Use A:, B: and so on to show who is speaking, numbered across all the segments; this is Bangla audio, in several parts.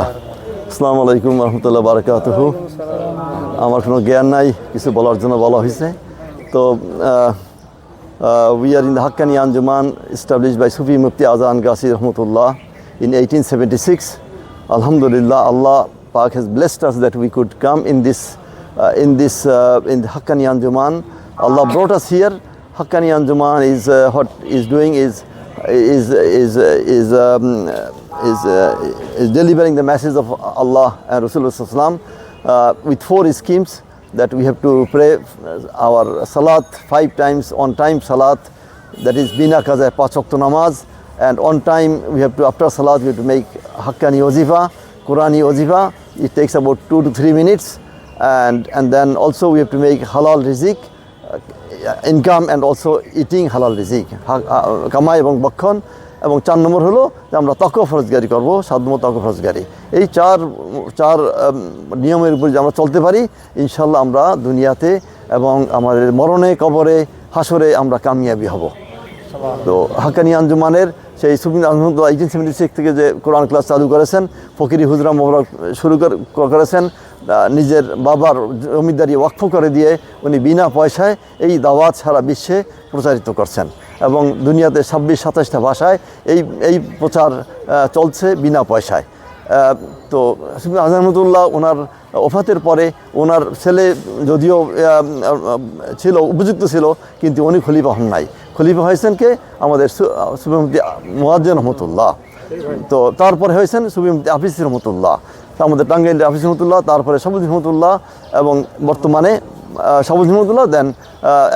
A: আসসালামু আলাইকুম রহমতুল্লাহ বারকাতুহ আমার কোনো জ্ঞান নাই কিছু বলার জন্য বলা হয়েছে তো we are in Haqqani Anjuman by Sufi Mufti Azan Ghazi Rahmatullah in 1876. Alhamdulillah, Allah Pak has blessed us that we could come in this uh, in this uh, in the Haqqani Anjuman. Allah brought us here. Haqqani Anjuman is uh, what is doing is is is um, is, uh, is delivering the message of Allah and Rasulullah uh, with four schemes that we have to pray our salat five times on time salat that is bina kaza ওয়াক্ত নামাজ and on time we have to after salat we have to make haqqani wazifa qurani wazifa it takes about 2 to 3 minutes and and then also we have to make halal rizq income and also eating হালাল রিজিক কামাই এবং বক্ষণ এবং চার নম্বর হলো যে আমরা তক ফরজগারি করব, সাধ্যমতো তক ফরজগারি। এই চার চার নিয়মের উপর যে আমরা চলতে পারি ইনশাল্লাহ আমরা দুনিয়াতে এবং আমাদের মরণে, কবরে, হাসরে আমরা কামিয়াবি হব। তো হাকানি আঞ্জুমানের সেই সুবিন আহমদুল্লাহ এইটিন সেভেন্টি সিক্স থেকে যে কোরআন ক্লাস চালু করেছেন, ফকিরি হুজরা মোহরক শুরু কর- করেছেন নিজের বাবার জমিদারি ওয়াকফ করে দিয়ে উনি বিনা পয়সায় এই দাওয়াত সারা বিশ্বে প্রচারিত করছেন এবং দুনিয়াতে ছাব্বিশ, সাতাশটা ভাষায় এই এই প্রচার চলছে বিনা পয়সায়। তো আজহামদুল্লাহ ওনার ওফাতের পরে ওনার ছেলে যদিও ছিল, উপযুক্ত ছিল, কিন্তু উনি খলিফা হন নাই। খলিফা হয়েছেন কে? আমাদের সুবিমতি মোয়াজ্জেন রহমতুল্লাহ। তো তারপরে হয়েছেন সুবিমতি হাফিজ রহমতুল্লাহ। আমাদের টাঙ্গাইল হাফিজ রহমতুল্লাহ, তারপরে সবুজ রহমতুল্লাহ এবং বর্তমানে সবুজ রহমতুল্লাহ, দেন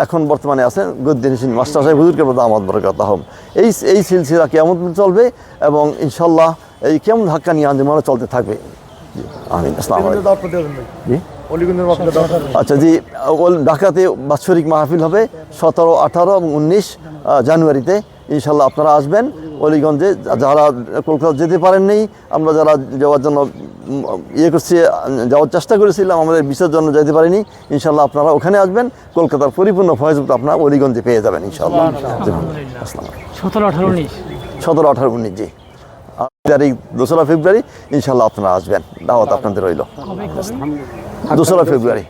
A: এখন বর্তমানে আছেন গদ্দিন সিং মাস্টার সাহেব হুজুরকে প্রদা আহমদ বরকাত আহম এই এই সিলসিলা কেমন চলবে এবং ইনশাল্লাহ এই কেমন ধাক্কা নিয়ে আঞ্জমানও চলতে থাকবে? আমিন আসসালামু
B: হবে।
A: আচ্ছা জি ঢাকাতে বাৎসরিক মাহফিল হবে সতেরো আঠারো এবং উনিশ জানুয়ারিতে। ইনশাল্লাহ আপনারা আসবেন অলিগঞ্জে। যারা কলকাতা যেতে পারেননি আমরা যারা যাওয়ার জন্য ইয়ে করছি যাওয়ার চেষ্টা করেছিলাম আমাদের বিশের জন্য যেতে পারিনি ইনশাল্লাহ আপনারা ওখানে আসবেন। কলকাতার পরিপূর্ণ ফয়জুক্ত আপনারা অলিগঞ্জে পেয়ে যাবেন ইনশাল্লাহ
C: সতেরো আঠারো উনিশ।
A: সতেরো আঠারো উনিশ জি। তারিখ দোসরা ফেব্রুয়ারি ইনশাল্লাহ আপনারা আসবেন। দাওয়াত আপনাদের রইল। দোসরা ফেব্রুয়ারি।